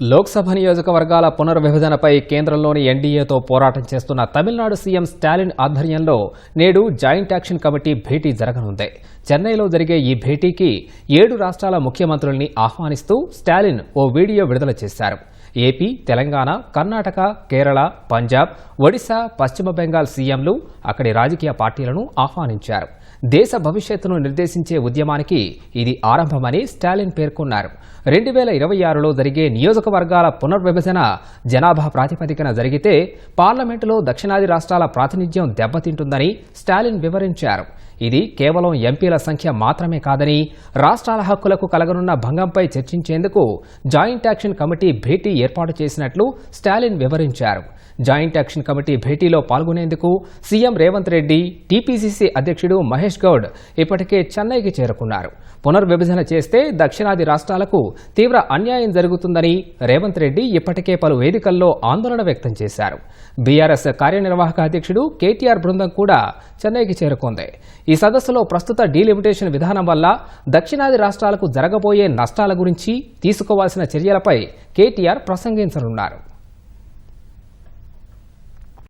లోక్సభ నియోజకవర్గాల పునర్విభజనపై కేంద్రంలోని ఎన్డీఏతో పోరాటం చేస్తున్న తమిళనాడు సీఎం స్టాలిన్ ఆధ్వర్యంలో నేడు జాయింట్ యాక్షన్ కమిటీ భేటీ జరగనుంది. చెన్నైలో జరిగే ఈ భేటీకి ఏడు రాష్ట్రాల ముఖ్యమంత్రుల్ని ఆహ్వానిస్తూ స్టాలిన్ ఓ వీడియో విడుదల చేశారు. ఏపీ తెలంగాణ కర్ణాటక కేరళ పంజాబ్ ఒడిశా పశ్చిమ బెంగాల్ సీఎంలు అక్కడి రాజకీయ పార్టీలను ఆహ్వానించారు. దేశ భవిష్యత్తును నిర్దేశించే ఉద్యమానికి ఇది ఆరంభమని స్టాలిన్ పేర్కొన్నారు. రెండు వేల ఇరవై ఆరులో జరిగే నియోజక వర్గాల పునర్విభజన జనాభా ప్రాతిపదికన జరిగితే పార్లమెంటులో దక్షిణాది రాష్ట్రాల ప్రాతినిధ్యం దెబ్బతింటుందని స్టాలిన్ వివరించారు. ఇది కేవలం ఎంపీల సంఖ్య మాత్రమే కాదని రాష్ట్రాల హక్కులకు కలగనున్న భంగంపై చర్చించేందుకు జాయింట్ యాక్షన్ కమిటీ భేటీ ఏర్పాటు చేసినట్లు స్టాలిన్ వివరించారు. జాయింట్ యాక్షన్ కమిటీ భేటీలో పాల్గొనేందుకు సీఎం రేవంత్ రెడ్డి టీపీసీసీ అధ్యక్షుడు మహేష్ గౌడ్ ఇప్పటికే చెన్నైకి చేరుకున్నారు. పునర్విభజన చేస్తే దక్షిణాది రాష్ట్రాలకు తీవ్ర అన్యాయం జరుగుతుందని రేవంత్ రెడ్డి ఇప్పటికే పలు వేదికల్లో ఆందోళన వ్యక్తం చేశారు. బీఆర్ఎస్ కార్యనిర్వాహక అధ్యక్షుడు కేటీఆర్ బృందం కూడా చెన్నైకి చేరుకుంది. ఈ సదస్సులో ప్రస్తుత డీలిమిటేషన్ విధానం వల్ల దక్షిణాది రాష్ట్రాలకు జరగబోయే నష్టాల గురించి తీసుకోవాల్సిన చర్యలపై కేటీఆర్ ప్రసంగించనున్నారు.